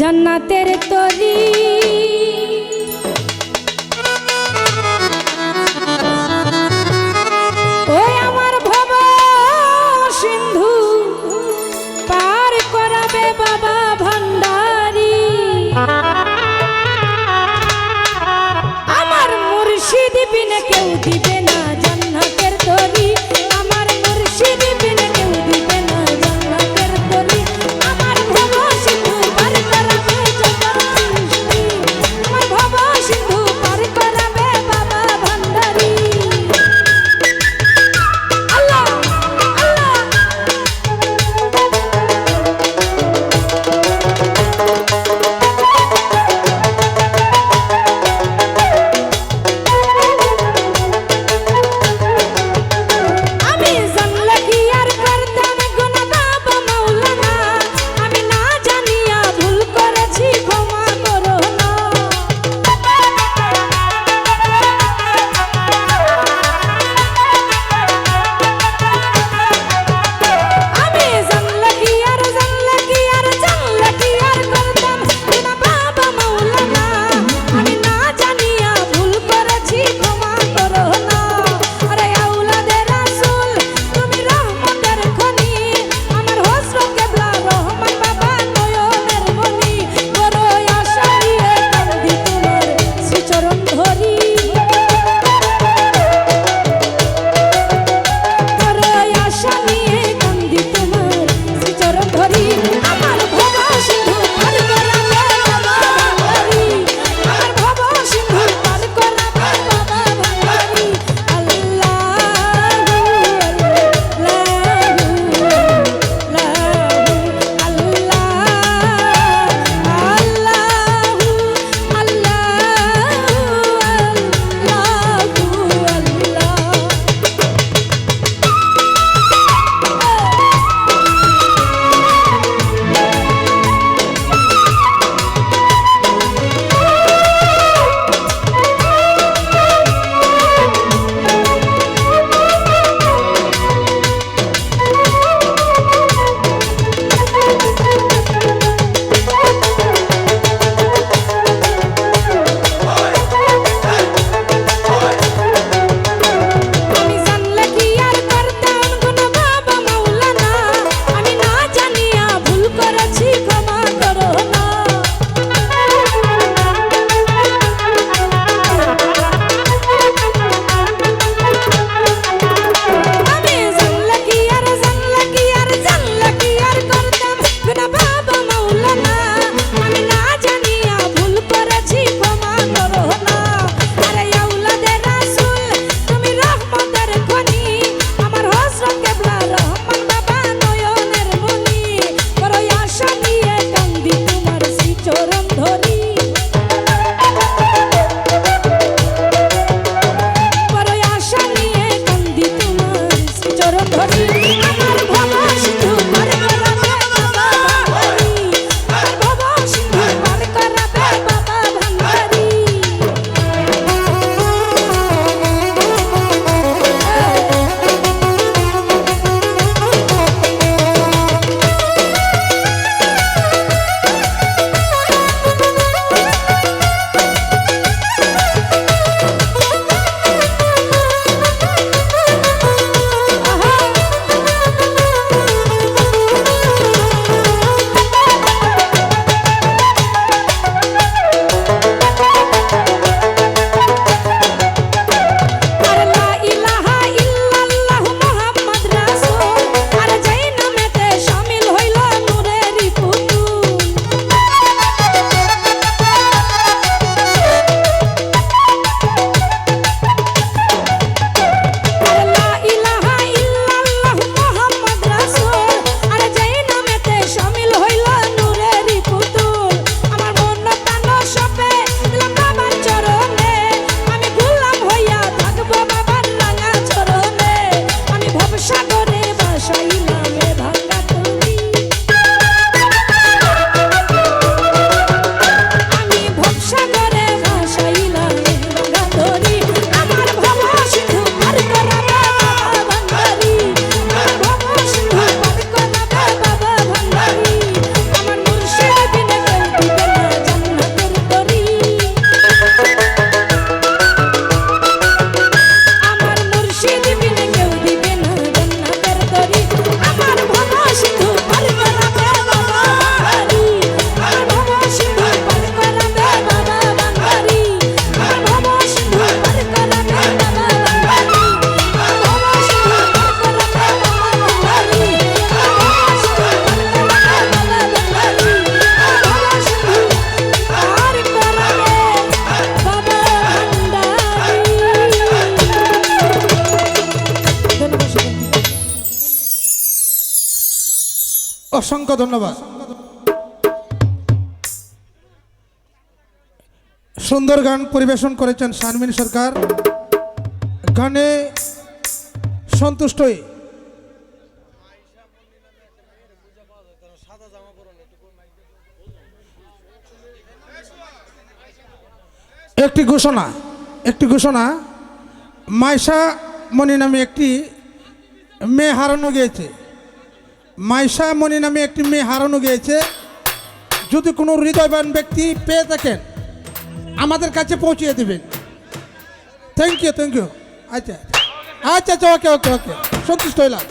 জান্নাতের তরি। ওই আমার ভব সিন্ধু, পার করাবে বাবা ভান্ডারি। আমার মুর্শিদ বিনে কেউ দিবে না চরণ ধরি। অসংখ্য ধন্যবাদ। সুন্দর গান পরিবেশন করেছেন শারমিন সরকার। গানে সন্তুষ্টই। একটি ঘোষণা একটি ঘোষণা। মাইশা মণি নামে একটি মেয়ে হারানো গিয়েছে। মাইশা মণি নামে একটি মেয়ে হারানো গিয়েছে। যদি কোনো হৃদয়বান ব্যক্তি পেয়ে থাকেন, আমাদের কাছে পৌঁছিয়ে দেবেন। থ্যাংক ইউ থ্যাংক ইউ আচ্ছা আচ্ছা। আচ্ছা ওকে ওকে ওকে সন্তুষ্ট হইলাম।